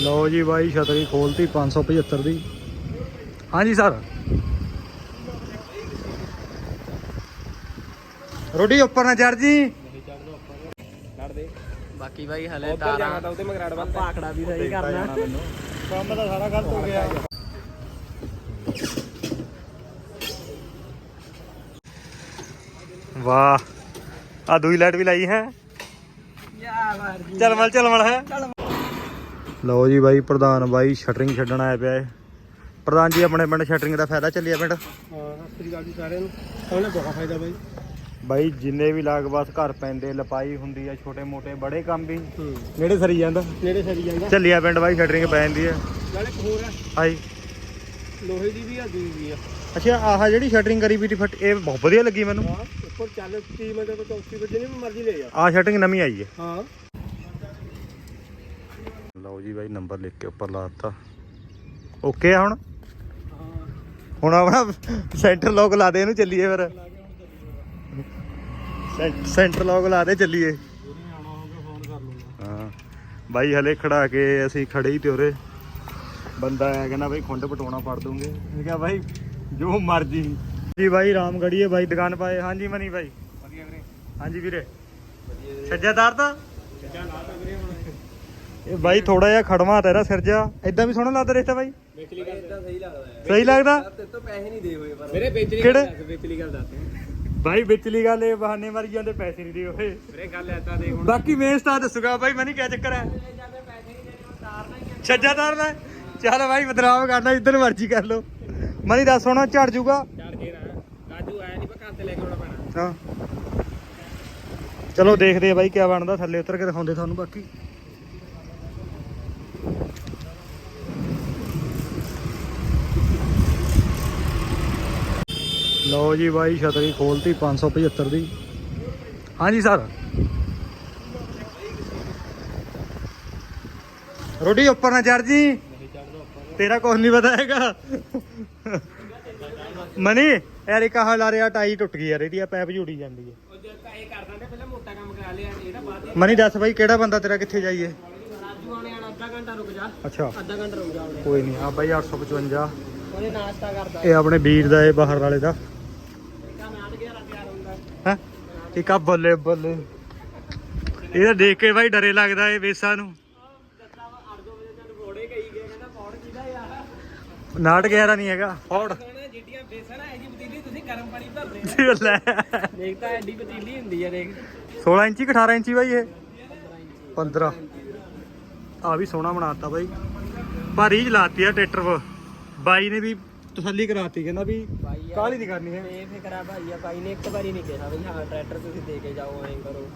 ਲਓ ਜੀ ਬਾਈ ਛਤਰੀ ਖੋਲਤੀ 575 ਦੀ। ਹਾਂਜੀ ਸਰ। ਰੋਟੀ ਉੱਪਰ ਨਾ ਚੜ ਜੀ। ਬਾਕੀ ਬਾਈ ਹਲੇ ਤਾਰਾਂ ਤਾਂ ਉਹਦੇ ਮਗਰਾੜ ਬੰਦ ਭਾਖੜਾ ਵੀ ਸਹੀ ਕਰਨਾ। ਕੰਮ ਤਾਂ ਸਾਰਾ ਗਲਤ ਹੋ ਗਿਆ। ਵਾਹ ਆ ਦੂਈ ਲਾਈਟ ਵੀ ਲਾਈ ਹੈ। ਯਾ ਵਾਰ ਜੀ। ਚੱਲ ਮਲ ਚੱਲ ਮਲ ਹੈ। ਚੱਲ ਲਓ ਜੀ ਬਾਈ ਪ੍ਰਧਾਨ ਬਾਈ ਸ਼ਟਰਿੰਗ ਛੱਡਣ ਆਇਆ ਪਿਆ ਏ ਪ੍ਰਧਾਨ ਜੀ ਆਪਣੇ ਪਿੰਡ ਸ਼ਟਰਿੰਗ ਦਾ ਫਾਇਦਾ ਚੱਲਿਆ ਪਿੰਡ? ਹਾਂ ਸਤਿ ਜੀ ਸਾਰਿਆਂ ਨੂੰ। ਉਹਨੇ ਬਹੁਤ ਫਾਇਦਾ ਬਾਈ। ਬਾਈ ਜਿੰਨੇ ਵੀ ਲਾਗਬਾਸ ਘਰ ਪੈਂਦੇ ਲਪਾਈ ਹੁੰਦੀ ਆ ਛੋਟੇ ਮੋਟੇ ਬੜੇ ਕੰਮ ਵੀ। ਨੇੜੇ ਸਰੀ ਜਾਂਦਾ। ਨੇੜੇ ਸਰੀ ਜਾਂਦਾ। ਚੱਲਿਆ ਪਿੰਡ ਬਾਈ ਸ਼ਟਰਿੰਗ ਪੈ ਜਾਂਦੀ ਆ। ਨਾਲੇ ਇੱਕ ਹੋਰ ਆ। ਹਾਈ ਲੋਹੇ ਦੀ ਵੀ ਆ ਦੂਈ ਵੀ ਆ। ਅੱਛਾ ਆਹ ਜਿਹੜੀ ਸ਼ਟਰਿੰਗ ਕਰੀ ਵੀ ਫਟ ਇਹ ਬਹੁਤ ਵਧੀਆ ਲੱਗੀ ਮੈਨੂੰ। ਹਾਂ ਉੱਪਰ ਚੱਲ 30 ਮਿੰਟ ਤੋਂ 34 ਵਜੇ ਨਹੀਂ ਮਰਜ਼ੀ ਲੈ ਜਾ ਆਹ ਸ਼ਟਰਿੰਗ ਨਵੀਂ ਆਈ ਹੈ ਹਾਂ। ਲਓ ਜੀ ਬਾਈ ਨੰਬਰ ਲਿਖ ਕੇ ਉੱਪਰ ਲਾ ਦਿੱਤਾ। ਓਕੇ ਆ ਹੁਣ? ਹੁਣ ਆਪਣਾ ਸੈਂਟਰ ਲੋਕ ਲਾ ਦੇ ਇਹਨੂੰ ਚੱਲੀਏ ਫਿਰ। ਸੈਂਟਰ ਲੋਕ ਲਾ ਦੇ ਚੱਲੀਏ। ਹਾਂ। ਬਾਈ ਹਲੇ ਖੜਾ ਕੇ ਅਸੀਂ ਖੜੇ ਹੀ ਤੇ ਉਰੇ। ਬੰਦਾ ਆਇਆ ਕਹਿੰਦਾ ਬਾਈ ਖੁੰਡ ਪਟਾਉਣਾ ਪੜ ਦੂੰਗੇ। ਮੈਂ ਕਿਹਾ ਬਾਈ ਜੋ ਮਰਜ਼ੀ। ਜੀ ਬਾਈ ਰਾਮਗੜੀਏ ਬਾਈ ਦੁਕਾਨ ਪਾਏ। ਹਾਂਜੀ ਮਨੀ ਬਾਈ। ਵਧੀਆ ਵੀਰੇ। ਹਾਂਜੀ ਵੀਰੇ। ਵਧੀਆ ਸੱਜਾਦਾਰ ਤਾਂ? ਚੱਲ ਲਾ ਤਾਂ ਵੀਰੇ ਇਹ ਬਾਈ ਥੋੜਾ ਜਿਹਾ ਖੜਵਾ ਤੇਰਾ ਸਿਰ ਜਾ ਇਦਾਂ ਵੀ ਸੋਹਣਾ ਲੱਗਦਾ ਰਿਸ਼ਤਾ ਬਾਈ? ਵਿਚਲੀ ਗੱਲ ਤਾਂ ਸਹੀ ਲੱਗਦਾ। ਹੈ ਸਹੀ ਲੱਗਦਾ ਤੇ ਤੋਂ ਪੈਸੇ ਨਹੀਂ ਦੇ ਹੋਏ ਪਰ। ਵੀਰੇ ਵਿਚਲੀ? ਗੱਲ ਦੱਸ ਵਿਚਲੀ ਗੱਲ ਦੱਸ। ਬਾਈ ਵਿਚਲੀ ਗੱਲ ਇਹ ਬਹਾਨੇ ਮਾਰੀ ਜਾਂਦੇ ਪੈਸੇ ਨਹੀਂ ਦੇ ਹੋਏ। ਵੀਰੇ ਗੱਲ ਐਦਾਂ ਦੇ ਹੁਣ। ਬਾਕੀ ਵੇਸ ਤਾਂ ਦੱਸੂਗਾ। ਬਾਈ ਮਨੀ ਕਿਆ ਚੱਕਰ ਹੈ। ਸੱਜਾਦਾਰ ਦਾ ਚੱਲ ਬਾਈ ਬਦਲਾਵ ਕਰਨਾ ਜਿੱਧਰ ਮਰਜ਼ੀ ਕਰ ਲੋ ਮਨੀ ਦੱਸ ਹੁਣ ਝੜ ਜੂਗਾ? ਚੱਲ ਜੇ ਨਾ। ਰਾਜੂ ਆਇਆ ਨਹੀਂ ਪਰ ਘਰ ਤੇ ਲੈ ਕੇ ਆਉਣਾ ਪੈਣਾ। ਹਾਂ। ਚਲੋ ਦੇਖਦੇ ਆ ਬਾਈ ਕਿਆ ਬਣਦਾ। ਥੱਲੇ ਉਤਰ ਕੇ ਦਿਖਾਉਂਦੇ ਤੁਹਾਨੂੰ ਬਾਕੀ। ਲਓ ਜੀ ਬਾਈ ਛਤਰੀ ਖੋਲਤੀ 575 ਦੀ। ਹਾਂਜੀ ਸਰ। ਰੋਟੀ ਉੱਪਰ ਨਾ ਚੜ ਜੀ। ਤੇਰਾ ਕੁਝ ਨਹੀਂ ਪਤਾ ਹੈਗਾ। ਮਨੀ ਯਾਰ ਇੱਕ ਆਹ ਲਾ ਰਿਹਾ ਟਾਈ ਟੁੱਟ ਗਈ ਯਾਰ ਇਹਦੀ ਆ ਪੈਪ ਜੁੜੀ ਜਾਂਦੀ ਹੈ। ਮਨੀ ਦੱਸ ਬਾਈ ਕਿਹੜਾ ਬੰਦਾ ਤੇਰਾ ਕਿੱਥੇ ਜਾਈਏ? ਅੱਛਾ। ਅੱਧਾ ਘੰਟਾ ਰੁਕ ਜਾ ਉਹਨੇ ਕੋਈ ਨਹੀਂ ਆ ਬਾਈ 855 ਉਹਨੇ ਨਾਸ਼ਤਾ ਕਰਦਾ। ਇਹ ਆਪਣੇ ਵੀਰ ਦਾ ਇਹ ਬਾਹਰ ਵਾਲੇ ਦਾ ਕੰਮ ਆਣ ਗਿਆ ਤਿਆਰ ਹੁੰਦਾ ਹੈ ਇੱਕ ਆ ਬੱਲੇ ਬੱਲੇ। ਇਹਦਾ ਦੇਖ ਕੇ ਬਾਈ ਡਰੇ ਲੱਗਦਾ ਇਹ ਵੇਸਾਂ ਨੂੰ। ਨਾਟ 11 ਨਹੀਂ ਹੈਗਾ। ਫੌੜ। ਜਿੱਡੀਆਂ ਬੇਸਣ ਹੈ ਜੀ ਪਤੀਲੀ ਤੁਸੀਂ ਗਰਮ ਪਾਣੀ ਭਰਦੇ ਲੈ। ਦੇਖ ਤਾਂ ਐਡੀ ਪਤੀਲੀ ਹੁੰਦੀ ਹੈ ਦੇਖ 16 ਇੰਚੀ ਕਿ 18 ਇੰਚੀ ਬਾਈ ਇਹ? 15 ਆ ਵੀ ਸੋਹਣਾ ਬਣਾਤਾ ਬਾਈ। ਭਾਰੀ ਲਾਤੀ ਆ ਟਰੈਕਟਰ ਬਾਈ ਨੇ ਵੀ ਤਸੱਲੀ ਕਰਾਤੀ, ਕਹਿੰਦਾ ਵੀ ਕਾਹਲੀ ਨਹੀਂ ਕਰਨੀ ਹੈ? ਇਹ ਫਿਕਰਾ ਭਾਈ ਆ ਬਾਈ ਨੇ ਇੱਕ ਵਾਰੀ ਨਹੀਂ ਕਿਹਾ ਵੀ ਹਾਂ ਟਰੈਕਟਰ ਤੁਸੀਂ ਦੇ ਕੇ ਜਾਓ ਐਂ ਕਰੋ।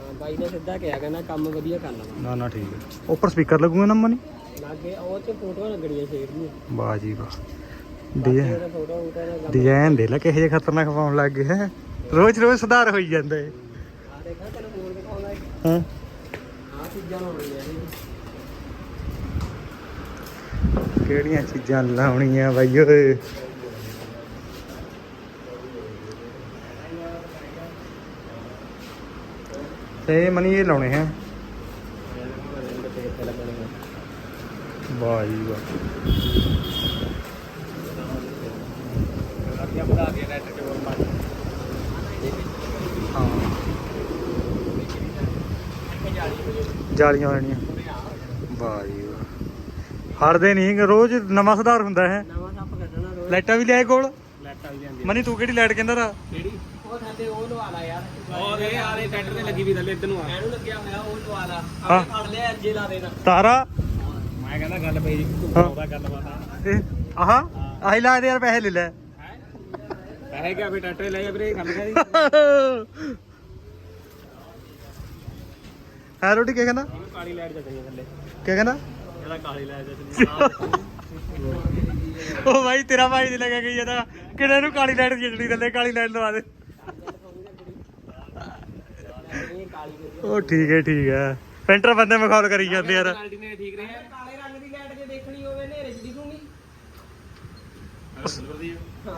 ਹਾਂ ਬਾਈ ਨੇ ਸਿੱਧਾ ਕਿਹਾ ਕਹਿੰਦਾ ਕੰਮ ਵਧੀਆ ਕਰ ਲਵਾਂ। ਨਾ ਨਾ ਠੀਕ ਹੈ। ਉੱਪਰ ਸਪੀਕਰ ਲੱਗੂਗਾ ਨਾ ਮਨੀ ਲਾਗੇ ਉਹ ਚ ਫੋਟੋਆਂ ਲੱਗਣੀਆਂ ਸ਼ੇਰ ਦੀਆਂ ਵਾਹ ਜੀ ਵਾਹ। ਡਿਜ਼ਾਈਨ ਫੋਟੋ ਉਟਾ ਨਾ ਡਿਜ਼ਾਈਨ ਦੇ ਲੈ ਕਿਹੋ ਜਿਹੇ ਖਤਰਨਾਕ ਪਾਉਣ ਲੱਗ ਗਏ ਹੈ। ਰੋਜ਼ ਰੋਜ਼ ਸੁਧਾਰ ਹੋਈ ਜਾਂਦਾ। ਹੈ ਆ ਦੇਖਾ ਤੈਨੂੰ ਫੋਨ ਦਿਖਾਉਂਦਾ ਹਾਂ। ਆ ਚੀਜ਼ਾਂ ਲਾਉਣੀਆਂ ਇਹ ਕਿਹੜੀਆਂ ਚੀਜ਼ਾਂ ਲਾਉਣੀਆਂ ਬਾਈ ਓਏ? ਤੇ ਮਨੀ ਇਹ ਲਾਉਣੇ ਹੈ। ਵਾਹ ਜੀ ਵਾਹ। ਅੱਗੇ ਬਣਾ ਦਿਆ ਨੈਟ ਤੇ ਹੋਰ ਪਾ ਹਾਂ ਜਾਲੀਆਂ ਲੈਣੀਆਂ ਵਾਹ ਜੀ ਵਾਹ। ਹਰਦੇ ਨਹੀਂ ਰੋਜ਼ ਨਵਾਂ ਸੁਧਾਰ ਹੁੰਦਾ ਹੈ। ਨਵਾਂ ਸੱਪ ਕੱਢਣਾ ਰੋਜ਼। ਲਾਈਟਾਂ ਵੀ ਲਿਆਏ ਕੋਲ? ਮਨੀ ਤੂੰ ਕਿਹੜੀ ਲਾਈਟ ਕਹਿੰਦਾ ਰਾ ਕਿਹੜੀ ਉਹ ਥੱਲੇ ਉਹ ਲਵਾ ਲਾ ਯਾਰ ਉਹ ਇਹ ਆਲੇ ਟਰੈਕਟਰ ਤੇ ਲੱਗੀ ਵੀ ਥੱਲੇ ਇੱਧਰ ਨੂੰ ਆ। ਇਹਨੂੰ ਲੱਗਿਆ ਹੋਇਆ ਉਹ ਲਵਾ ਲਾ। ਹਾਂ। ਆਪੇ ਫੜ ਲਿਆ ਅੱਜੇ ਲਾ ਦੇਣਾ ਤਾਰਾ। ਮੈਂ ਕਹਿੰਦਾ ਗੱਲ ਪਈ ਜੀ ਤੂੰ ਹਾਂ। ਉਹਦਾ ਗੱਲ ਬਾਤ। ਇਹ ਆਹਾ ਆਹੀ ਲਾ ਦੇ ਯਾਰ ਪੈਸੇ ਲੈ ਲੈ। ਹੈ ਪੈਸੇ ਕਿਆ ਵੀ ਟਰੈਕਟਰ ਲੈ ਜਾ ਵੀਰੇ ਗੱਲ ਕਰੀ। ਹੈ ਰੋਟੀ ਕੀ ਕਹਿੰਦਾ? ਉਹਨੂੰ ਕਾਲੀ ਲਾਈਟ ਚੱਲਣੀ ਥੱਲੇ। ਕੀ ਕਹਿੰਦਾ? ਇਹਦਾ ਕਾਲੀ ਲਾਈਟ ਚੱਲਣੀ ਉਹ ਭਾਈ ਤੇਰਾ ਭਾਈ ਦੀ ਲੱਗਾ ਗਈ ਇਹਦਾ ਕਿਹੜੇ ਨੂੰ ਕਾਲੀ ਲਾਈਟ ਦੀ ਜੜੀ ਥੱਲੇ ਕਾਲੀ ਲਾਈਟ ਲਵਾ ਦੇ ਇਹ ਕਾਲੀ ਉਹ ਠੀਕ ਹੈ ਠੀਕ ਹੈ। ਪੈਂਟਰ ਬੰਦੇ ਮਖੌਲ ਕਰੀ ਜਾਂਦੇ ਯਾਰ। ਕੁਆਲਿਟੀ ਨੇ ਠੀਕ ਰਹੇ ਕਾਲੇ ਰੰਗ ਦੀ ਲਾਈਟ ਜੇ ਦੇਖਣੀ ਹੋਵੇ ਹਨੇਰੇ 'ਚ ਦਿਖੂਗੀ।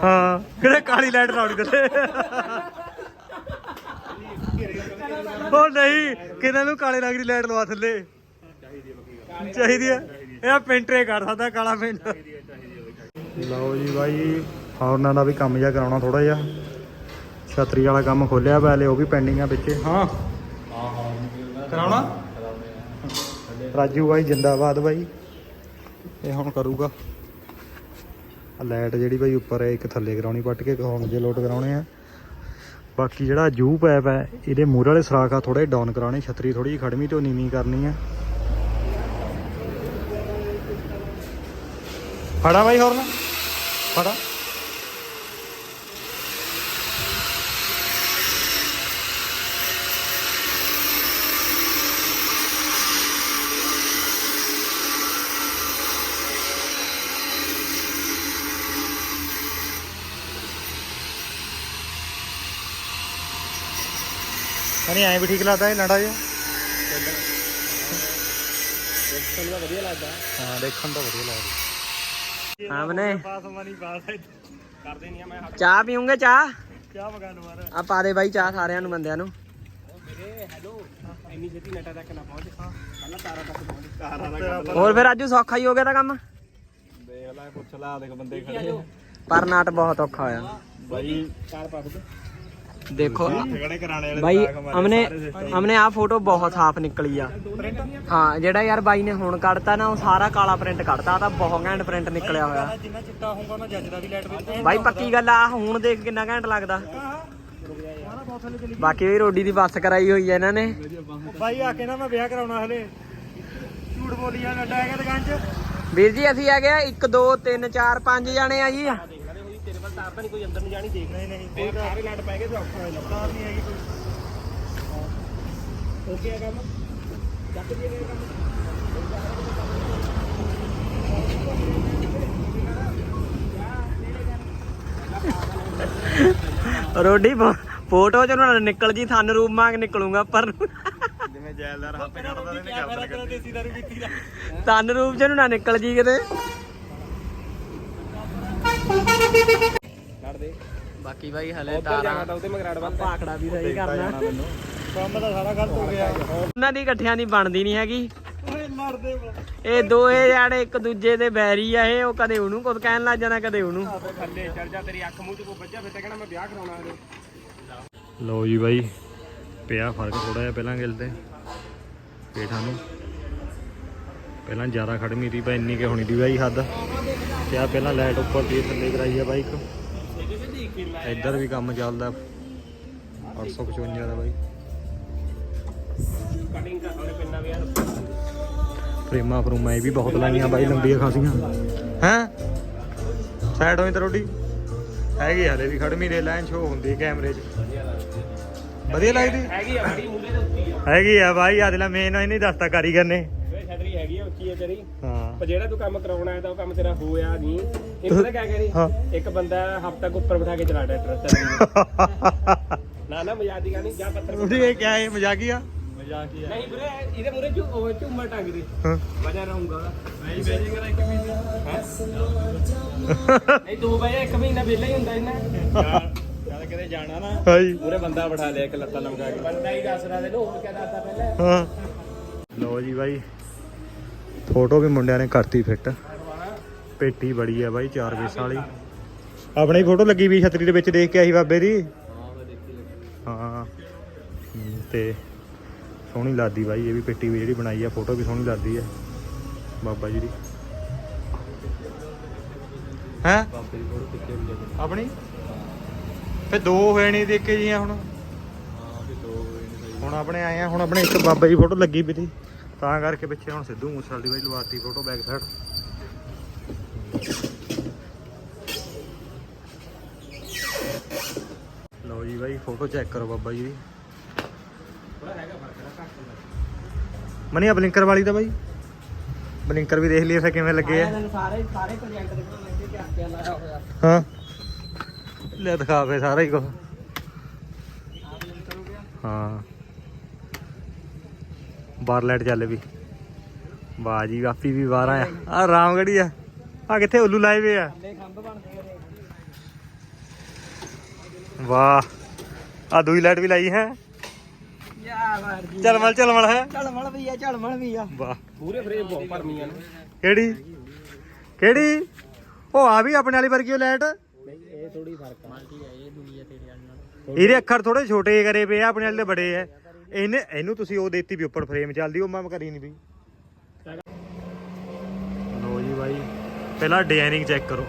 ਹਾਂ ਕਿਹੜੇ ਕਾਲੀ ਲਾਈਟ ਲਾਉਣੀ ਥੱਲੇ ਉਹ ਨਹੀਂ ਕਿਹਨਾਂ ਨੂੰ ਕਾਲੇ ਰੰਗ ਦੀ ਲਾਈਟ ਲਵਾ ਥੱਲੇ? ਚਾਹੀਦੀ ਆ ਇਹ ਪੈਂਟਰੇ ਕਰ ਸਕਦਾ ਕਾਲਾ ਪੈਂਟ। ਲਓ ਜੀ ਬਾਈ ਹੌਰਨਾਂ ਦਾ ਵੀ ਕੰਮ ਜਿਹਾ ਕਰਾਉਣਾ ਥੋੜਾ ਜਿਹਾ। ਛਤਰੀ ਵਾਲਾ ਕੰਮ ਖੋਲਿਆ ਪਿਆ ਉਹ ਵੀ ਪੈਂਡਿੰਗ ਆ ਵਿੱਚ। ਹਾਂ। ਕਰਾਉਣਾ? ਰਾਜੂ ਬਾਈ, ਜਿੰਦਾਬਾਦ ਬਾਈ। ਇਹ ਹੁਣ ਕਰੂਗਾ। ਆ ਲਾਈਟ ਜਿਹੜੀ ਬਾਈ ਉੱਪਰ ਹੈ, ਇੱਕ ਥੱਲੇ ਕਰਾਉਣੀ, ਪੱਟ ਕੇ ਹੁਣ ਜੇ ਲੋਡ ਕਰਾਉਣੇ ਆ। ਬਾਕੀ ਜਿਹੜਾ ਜੂ ਪੈਪ ਹੈ, ਇਹਦੇ ਮੂਹਰੇ ਵਾਲੇ ਸਰਾਖ ਥੋੜੇ ਡਾਊਨ ਕਰਾਉਣੇ, ਛਤਰੀ ਥੋੜੀ ਜਿਹੀ ਖੜਮੀ ਤੋਂ ਨੀਵੀਂ ਕਰਨੀ ਆ। ਫੜਾ ਬਾਈ ਹੋਰ ਨਾ ਫੜਾ। ਨਹੀਂ ਐਂ ਵੀ ਠੀਕ ਲੱਗਦਾ ਇਹ ਲੜਾ ਜਿਹਾ। ਦੇਖਣ ਦਾ ਵਧੀਆ ਲੱਗਦਾ। ਹਾਂ ਦੇਖਣ ਤੋਂ ਵਧੀਆ ਲੱਗਦਾ ਮਨੀ ਕਰਦੇ ਨਹੀਂ ਆ ਮੈਂ ਚਾਹ ਪੀਉਂਗੇ ਚਾਹ? ਕਿਆ ਮਗਾਨ ਮਾਰ ਆ ਪਾ ਦੇ ਬਾਈ ਚਾਹ ਸਾਰਿਆਂ ਨੂੰ ਬੰਦਿਆਂ ਨੂੰ। ਦਾ ਹੋਰ ਫਿਰ ਅੱਜ ਸੌਖਾ ਹੀ ਹੋ ਗਿਆ ਤਾਂ ਕੰਮ? ਦੇਖ ਲੈ ਪੁੱਛ ਲਾ ਦੇਖ ਬੰਦੇ ਪਰ ਨਾਟ ਬਹੁਤ ਔਖਾ ਹੋਇਆ। ਬਾਈ ਚਾਰ ਪਾ ਦੇ। ਦੇਖੋ ਬਾਈ ਅਮਨੇ ਅਮਨੇ ਆ ਫੋਟੋ ਬਹੁਤ ਸਾਫ਼ ਨਿਕਲੀ ਆ। ਹਾਂ ਜਿਹੜਾ ਯਾਰ ਬਾਈ ਨੇ ਹੁਣ ਕੱਢਤਾ ਨਾ ਉਹ ਸਾਰਾ ਕਾਲਾ ਪ੍ਰਿੰਟ ਕੱਢਤਾ ਤਾਂ ਬਹੁਤ ਘੈਂਟ ਪ੍ਰਿੰਟ ਨਿਕਲਿਆ ਹੋਇਆ। ਜਿੰਨਾ ਚਿੱਟਾ ਹੋਊਗਾ ਉਹਨਾਂ ਜੱਜ ਦਾ ਵੀ ਲਾਈਟ ਵੀ ਬਾਈ ਪੱਕੀ ਗੱਲ ਆ ਹੁਣ ਦੇਖ ਕਿੰਨਾ ਘੈਂਟ ਲੱਗਦਾ। ਬਾਕੀ ਵੀ ਰੋਡੀ ਦੀ ਬੱਸ ਕਰਾਈ ਹੋਈ ਆ ਇਹਨਾਂ ਨੇ। ਬਾਈ ਆ ਕੇ ਨਾ ਮੈਂ ਵਿਆਹ ਕਰਾਉਣਾ ਹਲੇ। ਝੂਠ ਬੋਲੀ ਜਾ ਨੱਡਾ ਹੈਗਾ ਦੁਕਾਨ 'ਚ। ਵੀਰ ਜੀ ਅਸੀਂ ਆ ਗਏ 1 2 3 4 5 ਜਾਣੇ ਆ ਜੀ। ਤੇਰੇ ਕੋਲ ਤਾਰ ਤਾਂ ਨਹੀਂ ਕੋਈ ਅੰਦਰ ਨੂੰ ਜਾਣੀ ਦੇਖ। ਨਹੀਂ ਨਹੀਂ ਤੇ ਸਾਰੇ ਲੱਟ ਪੈ ਗਏ ਤੇ ਔਖਾ ਹੋ ਜਾਂਦਾ। ਤਾਰ ਨਹੀਂ ਹੈਗੀ ਕੋਈ। ਓਕੇ ਆ ਕੰਮ? ਚੱਕ ਜੀ ਕੰਮ। ਰੋਡੀ ਫੋਟੋ ਚ ਉਹਨਾਂ ਨਾਲ ਨਿਕਲ ਜੀ ਥਨ ਰੂਪ ਮੰਗ ਨਿਕਲੂਗਾ ਪਰ ਜਿਵੇਂ ਜੈਲਦਾਰ ਹੱਥ ਕੱਢਦਾ ਨੇ ਕੈਮਰਾ ਕਰ ਦੇਸੀ ਦਾਰੂ ਪੀਤੀ ਦਾ ਤਨ ਰੂਪ ਚ ਉਹਨੂੰ ਨਾ ਨਿਕਲ ਜੀ ਕਿਤੇ। ਦੇ ਬਾਕੀ ਬਾਈ ਹਲੇ ਤਾਰਾ ਉਹਦੇ ਮਗਰਾੜ ਵੱਲ ਪਾਕੜਾ ਵੀ ਸਹੀ ਕਰਨਾ। ਕੰਮ ਤਾਂ ਸਾਰਾ ਗਲਤ ਹੋ ਗਿਆ। ਉਹਨਾਂ ਦੀ ਇਕੱਠਿਆਂ ਦੀ ਬਣਦੀ ਨਹੀਂ ਹੈਗੀ। ਓਏ ਲੜਦੇ ਵਾ ਇਹ ਦੋਏ ਜਾਣੇ ਇੱਕ ਦੂਜੇ ਦੇ ਬੈਰੀ ਆ ਇਹ ਉਹ ਕਦੇ ਉਹਨੂੰ ਕੁਝ ਕਹਿਣ ਲੱਗ ਜਾਣਾ ਕਦੇ ਉਹਨੂੰ। ਥੱਲੇ ਚੜ ਜਾ ਤੇਰੀ ਅੱਖ ਮੂੰਹ ਚ ਕੋ ਵੱਜਿਆ ਫਿਰ ਤੇ ਕਹਿਣਾ ਮੈਂ ਵਿਆਹ ਕਰਾਉਣਾ ਹਲੇ ਲਓ ਜੀ ਬਾਈ ਪਿਆ ਫ਼ਰਕ ਥੋੜਾ ਜਿਹਾ ਪਹਿਲਾਂ ਗਿਲ ਤੇ ਪੇਠਾਂ ਨੂੰ। ਪਹਿਲਾਂ ਜ਼ਿਆਦਾ ਖੜਮੀ ਸੀ ਬਈ ਇੰਨੀ ਕਿ ਹੋਣੀ ਦੀ ਬਾਈ ਹੱਦ। ਤੇ ਆ ਪਹਿਲਾਂ ਲਾਈਟ ਉੱਪਰ ਦੀ ਥੱਲੇ ਕਰਾਈ ਆ ਬਾਈਕ। ਇੱਧਰ ਵੀ ਕੰਮ ਚੱਲਦਾ। 855 ਦਾ ਬਾਈ ਕਟਿੰਗ ਕਰ ਉਹਨੇ ਪਿੰਨਾ ਵੀ ਯਾਰ ਫਰੇਮਾਂ ਫਰੂਮਾਂ ਇਹ ਵੀ ਬਹੁਤ ਲਾਈਆਂ ਬਾਈ ਲੰਬੀਆਂ ਖਾਸੀਆਂ। ਹੈ? ਸਾਈਡ ਹੋਈ ਤੇ ਰੋਡੀ। ਹੈਗੀ ਹਲੇ ਵੀ ਖੜਮੀ ਦੇ ਲਾਈਨ ਸ਼ੋ ਹੁੰਦੀ ਕੈਮਰੇ 'ਚ। ਵਧੀਆ ਲੱਗਦੀ? ਹੈਗੀ ਆ ਬੜੀ ਮੂਲੇ ਦੇ ਉੱਤੀ ਆ। ਹੈਗੀ ਆ ਬਾਈ ਅੱਜ ਲੈ ਮੇਨ ਇਹਨੇ ਦੱਸਤਾ ਕਾਰੀਗਰ ਨੇ। ਤੇਰੀ। ਹਾਂ। ਪਰ ਜਿਹੜਾ ਤੂੰ ਕੰਮ ਕਰਾਉਣਾ ਹੈ ਤਾਂ ਉਹ ਕੰਮ ਤੇਰਾ ਹੋਇਆ ਨਹੀਂ। ਇਹ ਪਤਾ ਕਿਆ ਕਰੀ ਹਾਂ। ਇੱਕ ਬੰਦਾ ਹਫਤਾ ਕੋ ਉੱਪਰ ਬਿਠਾ ਕੇ ਚਲਾ ਟਰੈਕਟਰ ਨਾ ਨਾ ਮਜ਼ਾਕ ਦੀ ਗੱਲ ਨਹੀਂ ਜਾ ਪੱਥਰ ਉਹਦੀ ਇਹ ਕਿਆ ਹੈ ਮਜ਼ਾਕੀਆ ਨਹੀਂ ਵੀਰੇ ਇਹਦੇ ਮੂਰੇ ਉਹ ਝੂਮਰ ਟੰਗ ਦੇ। ਹਾਂ। ਵਜਾ ਰਹੂੰਗਾ। ਨਹੀਂ ਕਰਾ ਇੱਕ ਮਹੀਨਾ। ਨਹੀਂ ਤੂੰ ਬਈ ਇੱਕ ਮਹੀਨਾ ਵਿਹਲਾ ਹੀ ਹੁੰਦਾ ਇਹਨਾਂ। ਚੱਲ ਕਿਤੇ ਜਾਣਾ ਨਾ। ਹਾਈ। ਪੂਰੇ ਬੰਦਾ ਬਿਠਾ ਲਿਆ ਇੱਕ ਲੱਤਾਂ ਲਮਕਾ ਕੇ। ਬੰਦਾ ਹੀ ਦੱਸਦਾ ਦੇ ਲੋ ਹੋਰ ਕਿਆ ਦੱਸਦਾ ਪਹਿਲਾਂ। ਹਾਂ। ਲਓ ਜੀ ਬਾਈ ਫੋਟੋ ਵੀ ਮੁੰਡਿਆਂ ਨੇ ਕਰਤੀ ਫਿੱਟ। ਪੇਟੀ ਬੜੀ ਆ ਬਾਈ ਚਾਰ ਵੇਸਾਂ ਵਾਲੀ। ਆਪਣੀ ਫੋਟੋ ਲੱਗੀ ਵੀ ਛਤਰੀ ਦੇ ਵਿੱਚ ਦੇਖ ਕੇ ਆਈ ਬਾਬੇ ਦੀ? ਹਾਂ। ਤੇ ਸੋਹਣੀ ਲੱਗਦੀ ਬਾਈ ਇਹ ਵੀ ਪੇਟੀ ਵੀ ਜਿਹੜੀ ਬਣਾਈ ਆ ਫੋਟੋ ਵੀ ਸੋਹਣੀ ਲੱਗਦੀ ਆ। ਬਾਬਾ ਜੀ ਦੀ। ਹੈ? ਆਪਣੀ? ਫੇ ਦੋ ਹੋਏ ਨਹੀਂ ਦੇਖੇ ਜੀਆਂ ਹੁਣ। ਹੁਣ ਆਪਣੇ ਆਏ ਆ ਹੁਣ ਆਪਣੇ ਇੱਕ ਬਾਬਾ ਜੀ ਫੋਟੋ ਲੱਗੀ ਵੀ ਤੀ। ਤਾਂ ਕਰਕੇ ਪਿੱਛੇ ਹੁਣ ਸਿੱਧੂ ਮੂਸੇਵਾਲ ਦੀ ਬਾਈ ਲਵਾਤੀ ਫੋਟੋ ਬੈਕ ਸਾਈਡ ਲਓ ਜੀ ਬਾਈ ਫੋਟੋ ਚੈੱਕ ਕਰੋ ਬਾਬਾ ਜੀ ਦੀ। ਮਨੀ ਆ ਬਲਿੰਕਰ ਵਾਲੀ ਦਾ ਬਾਈ। ਬਲਿੰਕਰ ਵੀ ਦੇਖ ਲਈਏ ਫੇ ਕਿਵੇਂ ਲੱਗੇ ਆ। ਸਾਰੇ ਸਾਰੇ ਪ੍ਰੋਜੈਕਟ ਦੇ ਕੋਲ ਕਿਆ ਕਿਆ ਲਾਇਆ ਹੋਇਆ ਹਾਂ। ਲੈ ਦਿਖਾ ਫੇ ਸਾਰਾ ਹੀ ਕੁਝ ਹਾਂ। ਬਾਰ ਲਾਈਟ ਚੱਲ ਵੀ। ਵਾਹ ਜੀ ਵਾਪੀ ਵੀ ਬਾਹਰ ਆ ਆ ਰਾਮਗੜੀ ਆ। ਆ ਕਿੱਥੇ ਉੱਲੂ ਲਾਏ ਵੇ ਆ? ਵਾਹ ਆ ਦੂਈ ਲਾਈਟ ਵੀ ਲਾਈ ਹੈ। ਆ ਵਾਰ ਜੀ ਚੱਲ ਮਲ ਚੱਲ ਮਲ ਹੈ। ਝਲਮਲ ਵੀ ਆ ਝਲਮਲ ਵੀ ਆ। ਵਾਹ। ਪੂਰੇ ਫਰੇਮ ਬਹੁਤ ਭਰਮੀਆਂ ਨੇ। ਕਿਹੜੀ? ਕਿਹੜੀ? ਉਹ ਆ ਵੀ ਆਪਣੇ ਵਾਲੀ ਵਰਗੀ ਲਾਈਟ? ਨਹੀਂ ਇਹ ਥੋੜੀ ਫ਼ਰਕ ਆ। ਇਹ ਦੁਨੀਆ ਤੇਰੇ ਨਾਲ ਇਹਦੇ ਅੱਖਰ ਥੋੜੇ ਛੋਟੇ ਕਰੇ ਪਏ ਆ ਆਪਣੇ ਵਾਲੇ ਦੇ ਬੜੇ ਆ। ਇਹਨੇ ਇਹਨੂੰ ਤੁਸੀਂ ਉਹ ਦੇਤੀ ਵੀ ਉੱਪਰ ਫਰੇਮ ਚੱਲਦੀ ਉਹ ਮੈਂ ਕਰੀ ਨਹੀਂ ਵੀ ਲੋ ਜੀ ਬਾਈ ਪਹਿਲਾਂ ਡਿਜ਼ਾਈਨਿੰਗ ਚੈੱਕ ਕਰੋ।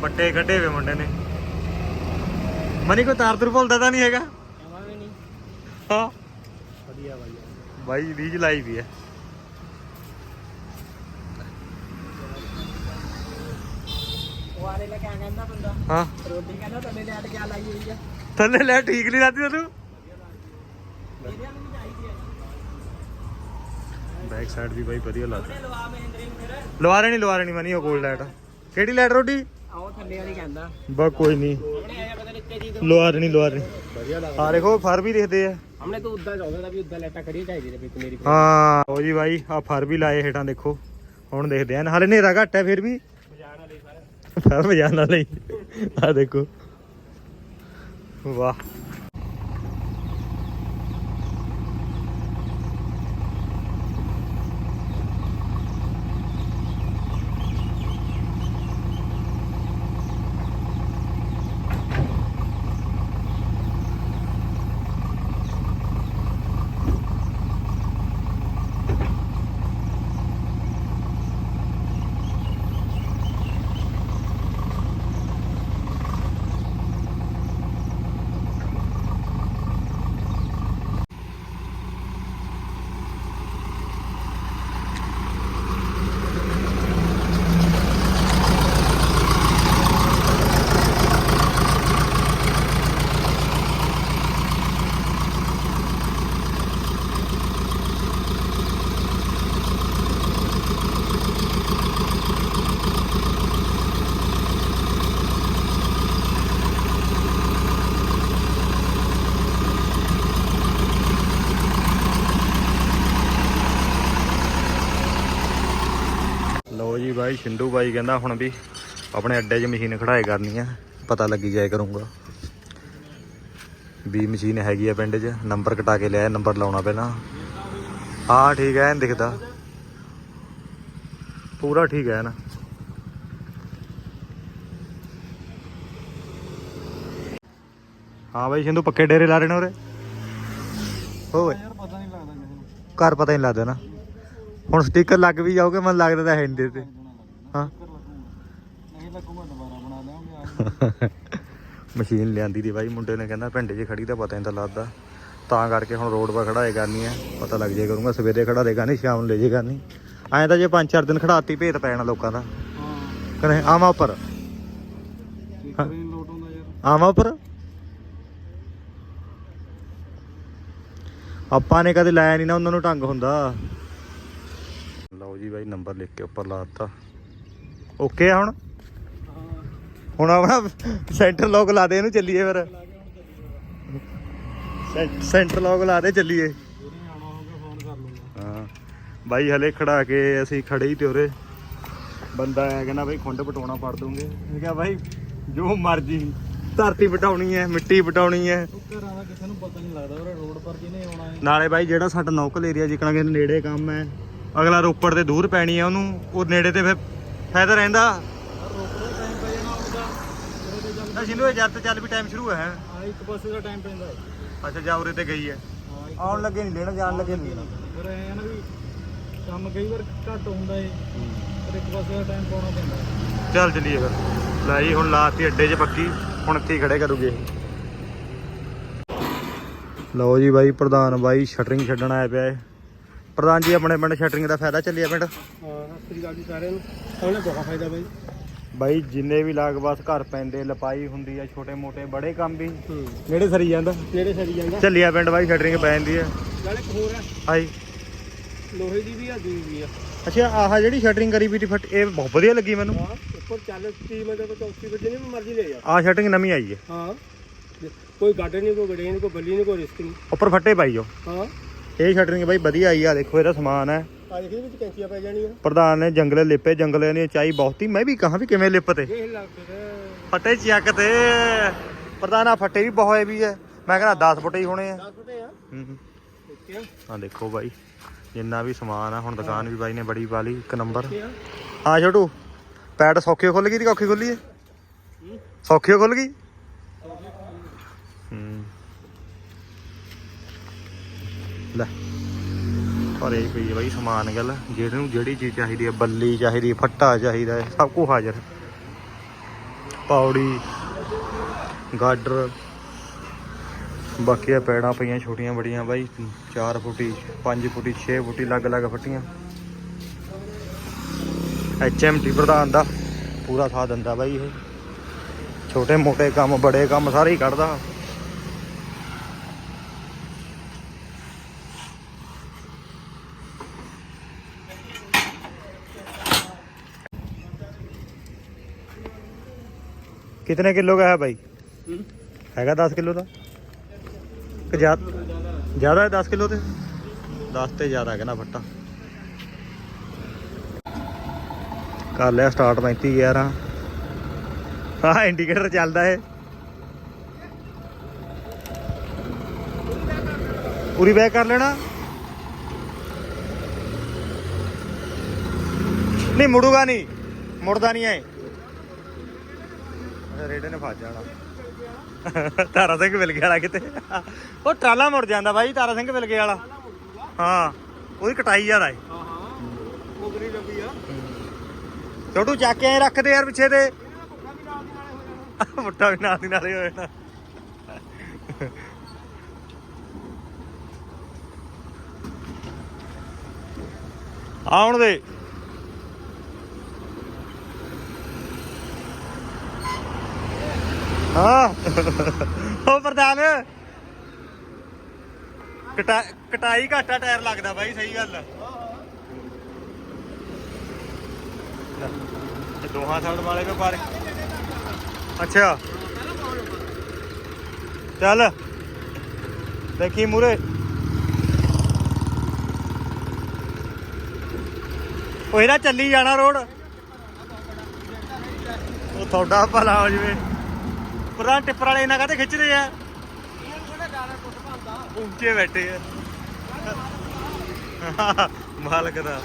ਬੱਟੇ ਕੱਢੇ ਵੇ ਮੁੰਡੇ ਨੇ। ਮਨੀ ਕੋ ਤਾਰ ਤੁਰ ਭੁੱਲਦਾ ਤਾਂ ਨਹੀਂ ਹੈਗਾ? ਹਾਂ। ਵਧੀਆ ਬਾਈ ਬਾਈ ਰੀਜ ਲਾਈ ਵੀ ਹੈ। ਆਲੇ ਲੈ ਕੇ ਆ ਕਹਿੰਦਾ ਬੰਦਾ? ਹਾਂ। ਰੋਟੀ ਕਹਿੰਦਾ ਤੰਨੇ ਲੈਟ ਕਿਆ ਲਾਈ ਹੋਈ ਆ? ਥੱਲੇ ਲੈ ਠੀਕ ਨਹੀਂ ਲੱਗਦੀ ਤੈਨੂੰ ਇਹਦੇ ਨੂੰ ਚਾਹੀਦੀ ਆ ਬੈਕ ਸਾਈਡ ਵੀ ਬਾਈ ਵਧੀਆ ਲੱਗਦਾ। ਲਵਾ ਫਿਰ ਲਵਾ ਲੈਣੀ ਮਨੀ ਉਹ ਕੋਲ ਲਾਈਟ ਕਿਹੜੀ ਲਾਈਟ ਰੋਡੀ? ਆਓ ਥੱਲੇ ਵਾਲੀ ਕਹਿੰਦਾ। ਬਾ ਕੋਈ ਨਹੀਂ ਲਵਾ ਲੈਣੀ ਲਵਾ ਲੈਣੀ ਵਧੀਆ ਲੱਗਦਾ। ਆ ਦੇਖੋ ਫਰ ਵੀ ਦਿਖਦੇ ਆ। ਹਮਨੇ ਤਾਂ ਉਦਾਂ ਚਾਹੁੰਦਾ ਤਾਂ ਵੀ ਉਦਾਂ ਲੈਟਾ ਖੜੀ ਚਾਹੀਦੀ ਤੇ ਵਿੱਚ ਮੇਰੀ ਹਾਂ ਉਹ ਜੀ ਬਾਈ ਆ ਫਰ ਵੀ ਲਾਏ ਹੇਠਾਂ ਦੇਖੋ। ਹੁਣ ਦੇਖਦੇ ਆਂ। ਹਾਲੇ ਹਨੇਰਾ ਘੱਟ ਹੈ ਫਿਰ ਵੀ। ਬਜਾਣ ਵਾਲੀ ਸਾਰਾ ਫਰ ਵਜਾਣ ਵਾਲਾ ਆ ਦੇਖੋ। ਵਾਹ ਲਓ ਜੀ ਬਾਈ ਸ਼ਿੰਦੂ ਬਾਈ ਕਹਿੰਦਾ ਹੁਣ ਵੀ ਆਪਣੇ ਅੱਡੇ 'ਚ ਮਸ਼ੀਨ ਖੜਾਏ ਕਰਨੀ ਆ, ਪਤਾ ਲੱਗੀ ਜਾਇਆ ਕਰੂੰਗਾ। ਵੀ ਮਸ਼ੀਨ ਹੈਗੀ ਆ ਪਿੰਡ 'ਚ, ਨੰਬਰ ਕਟਾ ਕੇ ਲਿਆ ਨੰਬਰ ਲਾਉਣਾ ਪਹਿਲਾਂ। ਹਾਂ ਠੀਕ ਹੈ ਦਿਖਦਾ। ਪੂਰਾ ਠੀਕ ਹੈ ਨਾ। ਹਾਂ ਬਾਈ ਸ਼ਿੰਦੂ ਪੱਕੇ ਡੇਰੇ ਲਾ ਰਹੇ ਨੇ ਉਰੇ। ਹੋਏ ਯਾਰ ਪਤਾ ਨਹੀਂ ਲੱਗਦਾ ਘਰ ਪਤਾ ਨਹੀਂ ਲੱਗਦਾ ਨਾ। ਹੁਣ ਸਟicker ਲੱਗ ਵੀ ਜਾਓਗੇ ਮੈਨੂੰ ਲੱਗਦਾ ਤਾਂ ਹੈ ਨਹੀਂ ਤੇ ਹਾਂ ਨਹੀਂ ਲੱਗੂਗਾ ਦੁਬਾਰਾ ਬਣਾ ਲਿਆਉਂਗੇ ਮਸ਼ੀਨ ਲਿਆਂਦੀ ਦੀ ਬਾਈ ਮੁੰਡੇ ਨੇ ਕਹਿੰਦਾ ਪਿੰਡੇ 'ਚ ਖੜੀ ਤਾਂ ਪਤਾ ਨਹੀਂ ਤਾਂ ਲੱਗਦਾ ਤਾਂ ਕਰਕੇ ਹੁਣ ਰੋਡ 'ਤੇ ਖੜਾਏ ਕਰਨੀ ਹੈ ਪਤਾ ਲੱਗ ਜਾਏ ਕਰੂੰਗਾ ਸਵੇਰੇ ਖੜਾ ਦੇਗਾ ਨਹੀਂ ਸ਼ਾਮ ਨੂੰ ਲੈ ਜੇ ਕਰਨੀ। ਐਂ ਤਾਂ ਜੇ ਪੰਜ ਚਾਰ ਦਿਨ ਖੜਾਤੀ ਭੇਤ ਪੈ ਜਾਣਾ ਲੋਕਾਂ ਦਾ। ਹਾਂ। ਕਰੇ ਆਵਾਂ ਉੱਪਰ। ਆਵਾਂ ਉੱਪਰ। ਆਪਾਂ ਨੇ ਕਦੇ ਲਾਇਆ ਨਹੀਂ ਨਾ ਉਹਨਾਂ ਨੂੰ ਢੰਗ ਹੁੰਦਾ। ਲਓ ਜੀ ਬਾਈ ਨੰਬਰ ਲਿਖ ਕੇ ਉੱਪਰ ਲਾ ਦਿੱਤਾ। ਓਕੇ ਆ ਹੁਣ? ਹੁਣ ਆਪਣਾ ਸੈਂਟਰ ਲੋਕ ਲਾ ਦੇ ਇਹਨੂੰ ਚੱਲੀਏ ਫਿਰ। ਸੈਂਟਰ ਲੋਕ ਲਾ ਦੇ ਚੱਲੀਏ। ਹਾਂ ਬਾਈ ਹਲੇ ਖੜਾ ਕੇ ਅਸੀਂ ਖੜੇ ਹੀ ਤੇ ਉਰੇ। ਬੰਦਾ ਆਇਆ ਕਹਿੰਦਾ ਬਾਈ ਖੁੰਡ ਪਟਾਉਣਾ ਪੜ ਦੂੰਗੇ। ਮੈਂ ਕਿਹਾ ਬਾਈ ਜੋ ਮਰਜ਼ੀ ਧਰਤੀ ਪਟਾਉਣੀ ਹੈ ਮਿੱਟੀ ਪਟਾਉਣੀ ਹੈ। ਉਹ ਘਰਾਂ ਦਾ ਕਿਸੇ ਨੂੰ ਪਤਾ ਨਹੀਂ ਲੱਗਦਾ ਉਹ ਰੋਡ ਪਰ ਜਿਹਨੇ ਆਉਣਾ ਹੈ। ਨਾਲੇ ਬਾਈ ਜਿਹੜਾ ਸਾਡਾ ਨੌਕਲ ਏਰੀਆ ਜਿਕਣਾ ਕਿ ਨੇੜੇ ਕੰਮ ਹੈ ਅਗਲਾ ਰੋਪੜ ਤੇ ਦੂਰ ਪੈਣੀ ਹੈ ਉਹਨੂੰ ਉਹ ਨੇੜੇ ਤੇ ਫਿਰ ਫਾਇਦਾ ਰਹਿੰਦਾ ਰੋਡ ਦਾ ਟਾਈਮ ਪੈ ਜਾਣਾ ਉਹਦਾ ਉਹਦੇ ਤੇ ਚੱਲ ਨਾ ਇਹ ਜਦ ਤੋਂ ਚੱਲ ਵੀ ਟਾਈਮ ਸ਼ੁਰੂ ਹੈ। ਆ ਇੱਕ ਪਾਸੇ ਦਾ ਟਾਈਮ ਪੈਂਦਾ ਹੈ। ਅੱਛਾ ਜਾ ਉਰੇ ਤੇ ਗਈ ਹੈ। ਹਾਂ ਇੱਕ ਆਉਣ ਲੱਗੇ ਨਹੀਂ ਲੈਣਾ ਜਾਣ ਲੱਗੇ ਨਹੀਂ। ਫਿਰ ਐ ਨਾ ਵੀ ਕੰਮ ਕਈ ਵਾਰ ਘੱਟ ਹੁੰਦਾ ਏ ਪਰ ਇੱਕ ਪਾਸੇ ਦਾ ਟਾਈਮ ਪਾਉਣਾ ਪੈਂਦਾ ਹੈ। ਚੱਲ ਚੱਲੀਏ ਫਿਰ। ਲੈ ਜੀ ਹੁਣ ਲਾਤੀ ਅੱਡੇ 'ਚ ਪੱਕੀ ਹੁਣ ਇੱਥੇ ਹੀ ਖੜੇ ਕਰੂਗੇ ਲਓ ਜੀ ਬਾਈ ਪ੍ਰਧਾਨ ਬਾਈ ਸ਼ਟਰਿੰਗ ਛੱਡਣ ਆਇਆ ਪਿਆ ਏ। ਪ੍ਰਧਾਨ ਜੀ ਆਪਣੇ ਪਿੰਡ ਸ਼ਟਰਿੰਗ ਦਾ ਫਾਇਦਾ ਚੱਲਿਆ ਪਿੰਡ? ਹਾਂ ਸਤਿ ਸ੍ਰੀ ਅਕਾਲ ਜੀ ਸਾਰਿਆਂ ਨੂੰ। ਉਹਨੇ ਬਹੁਤ ਫਾਇਦਾ ਬਾਈ। ਬਾਈ ਜਿੰਨੇ ਵੀ ਲਾਗਬਾਸ ਘਰ ਪੈਂਦੇ ਲਪਾਈ ਹੁੰਦੀ ਆ ਛੋਟੇ ਮੋਟੇ ਬੜੇ ਕੰਮ ਵੀ। ਹੂੰ। ਨੇੜੇ ਸਰੀ ਜਾਂਦਾ। ਨੇੜੇ ਸਰੀ ਜਾਂਦਾ। ਚੱਲਿਆ ਪਿੰਡ ਬਾਈ ਸ਼ਟਰਿੰਗ ਪੈ ਜਾਂਦੀ ਹੈ ਨਾਲੇ ਇੱਕ ਹੋਰ ਹੈ ਹਾਈ ਲੋਹੇ ਦੀ ਵੀ ਆ ਦੂਈ ਵੀ ਆ। ਅੱਛਾ ਆਹ ਜਿਹੜੀ ਸ਼ਟਰਿੰਗ ਕਰੀ ਵੀ ਫਟ ਇਹ ਬਹੁਤ ਵਧੀਆ ਲੱਗੀ ਮੈਨੂੰ। ਹਾਂ ਉੱਪਰ ਚੱਲ ਤੀ ਮੈਂ ਤਾਂ ਚੌਕੀ ਵਜੇ ਨਹੀਂ ਮਰਜ਼ੀ ਲੈ ਜਾ। ਆਹ ਸ਼ਟਰਿੰਗ ਨਵੀਂ ਆਈ ਹੈ ਹਾਂ। ਕੋਈ ਗਾਡੇ ਨਹੀਂ ਕੋਈ ਗੜੇ ਨਹੀਂ ਕੋਈ ਬੱਲੀ ਨਹੀਂ ਕੋਈ ਰਿਸਕ ਨਹੀਂ ਉੱਪਰ ਫੱਟੇ ਪਾਈ ਜੋ ਹਾਂ। ਇਹ ਸ਼ਟਰਿੰਗ ਬਾਈ ਵਧੀਆ ਆਈ ਆ ਦੇਖੋ ਇਹਦਾ ਸਮਾਨ ਹੈ। ਆ ਦੇਖੀ ਵਿੱਚ ਕੈਂਚੀਆਂ ਪੈ ਜਾਣੀਆਂ। ਪ੍ਰਧਾਨ ਨੇ ਜੰਗਲੇ ਲਿਪੇ ਜੰਗਲੇ ਨੇ ਚਾਈ ਬਹੁਤੀ। ਮੈਂ ਵੀ ਕਹਾਂ ਵੀ ਕਿਵੇਂ ਲਿਪਤੇ ਲੱਗਦਾ ਫੱਟੇ ਚੱਕ ਤੇ। ਪ੍ਰਧਾਨ ਆ ਫੱਟੇ ਵੀ ਬਹੁਤ ਵੀ ਹੈ ਮੈਂ ਕਹਿੰਦਾ 10 ਫੁੱਟ ਹੀ ਹੋਣੇ ਆ। 10 ਫੁੱਟੇ ਆ। ਹੂੰ ਦੇਖਿਆ ਆ ਦੇਖੋ ਬਾਈ ਜਿੰਨਾ ਵੀ ਸਮਾਨ ਆ ਹੁਣ ਦੁਕਾਨ ਵੀ ਬਾਈ ਨੇ ਬੜੀ ਪਾ ਲਈ ਇੱਕ ਨੰਬਰ। ਹਾਂ ਛੋਟੂ ਪੈਡ ਸੌਖੇ ਖੁੱਲ ਗਈ ਤੇ ਔਖੀ ਖੁੱਲੀ ਏ? ਸੌਖੀ ਖੁੱਲ ਗਈ। ਹੂੰ। ਲੈ। ਭਰੇ ਪਈ ਬਾਈ ਸਮਾਨ ਗੱਲ। ਜਿਹਨੂੰ ਜਿਹੜੀ ਚੀਜ਼ ਚਾਹੀਦੀ ਹੈ ਬੱਲੀ ਚਾਹੀਦੀ, ਫੱਟਾ ਚਾਹੀਦਾ ਹੈ ਸਭ ਕੁਝ ਹਾਜ਼ਰ। ਪੌੜੀ, ਗਾਡਰ ਬਾਕੀ ਆ ਪੈੜਾਂ ਪਈਆਂ ਛੋਟੀਆਂ ਬੜੀਆਂ ਬਾਈ। 4 ਫੁੱਟੀ 5 ਫੁੱਟੀ 6 ਫੁੱਟੀ ਲੱਗ-ਲੱਗ ਫੱਟੀਆਂ। ਐਚਐਮਟੀ ਪ੍ਰਧਾਨ ਦਾ ਪੂਰਾ ਸਾਥ ਦਿੰਦਾ ਬਾਈ ਇਹ। ਛੋਟੇ ਮੋਟੇ ਕੰਮ, ਬੜੇ ਕੰਮ, ਸਾਰੇ ਹੀ ਕੱਢਦਾ। कितने किलो का है भाई हैगा 10 किलो ਦਾ ਕਿ ਜ਼ਿਆਦਾ ਜ਼ਿਆਦਾ ਹੈ 10 ਕਿਲੋ ਤੇ 10 ਤੇ ਜ਼ਿਆਦਾ ਹੈ ਨਾ ਫੱਟਾ ਕਰ ਲਿਆ ਸਟਾਰਟ 35 11 ਹਾਂ ਇੰਡੀਕੇਟਰ ਚੱਲਦਾ ਏ ਪੂਰੀ ਬੈਕ ਕਰ ਲੈਣਾ ਨਹੀਂ ਮੁੜੂਗਾ ਨਹੀਂ ਮੁੜਦਾ ਨਹੀਂ ਐ ਰੇੜੇ ਨੇ ਫਸ ਜਾਣਾ ਤਾਰਾ ਸਿੰਘ ਮਿਲ ਗਿਆ ਵਾਲਾ ਕਿਤੇ। ਉਹ ਟਰਾਲਾ ਮੁੜ ਜਾਂਦਾ ਬਾਈ ਤਾਰਾ ਸਿੰਘ ਮਿਲ ਗਿਆ ਵਾਲਾ। ਹਾਂ ਉਹਦੀ ਕਟਾਈ ਜ਼ਿਆਦਾ ਏ ਹਾਂ ਹਾਂ। ਮੁਗਰੀ ਆ। ਛੋਟੂ ਚੱਕ ਕੇ ਐਂ ਰੱਖ ਦੇ ਯਾਰ ਪਿੱਛੇ ਤੇ। ਮੁੱਟਾ ਵੀ ਨਾਲ ਦੀ ਨਾਲੇ ਹੋਏ ਨਾ ਆਉਣ ਦੇ। ਹਾਂ। ਉਹ ਪ੍ਰਧਾਨ। ਕਟਾ ਕਟਾਈ ਘਾਟਾ ਟਾਇਰ ਲੱਗਦਾ ਬਾਈ, ਸਹੀ ਗੱਲ ਆ। ਇਹ ਦੋਹਾਂ ਸਾਈਡ ਵਾਲੇ ਕੋ ਪਾਰੇ ਅੱਛਾ। ਚੱਲ। ਦੇਖੀ ਮੂਰੇ ਉਹ ਇਹਦਾ ਚੱਲੀ ਜਾਣਾ ਰੋਡ। ਉਹ ਤੁਹਾਡਾ ਭਲਾ ਹੋ ਜਵੇ। ਪ੍ਰਧਾਨ ਟਿੱਪਰ ਵਾਲੇ ਇਹਨਾਂ ਕਾਤੇ ਖਿੱਚਦੇ ਆ? ਉੱਚੇ ਬੈਠੇ ਆ। ਮਾਲਕ ਦਾ।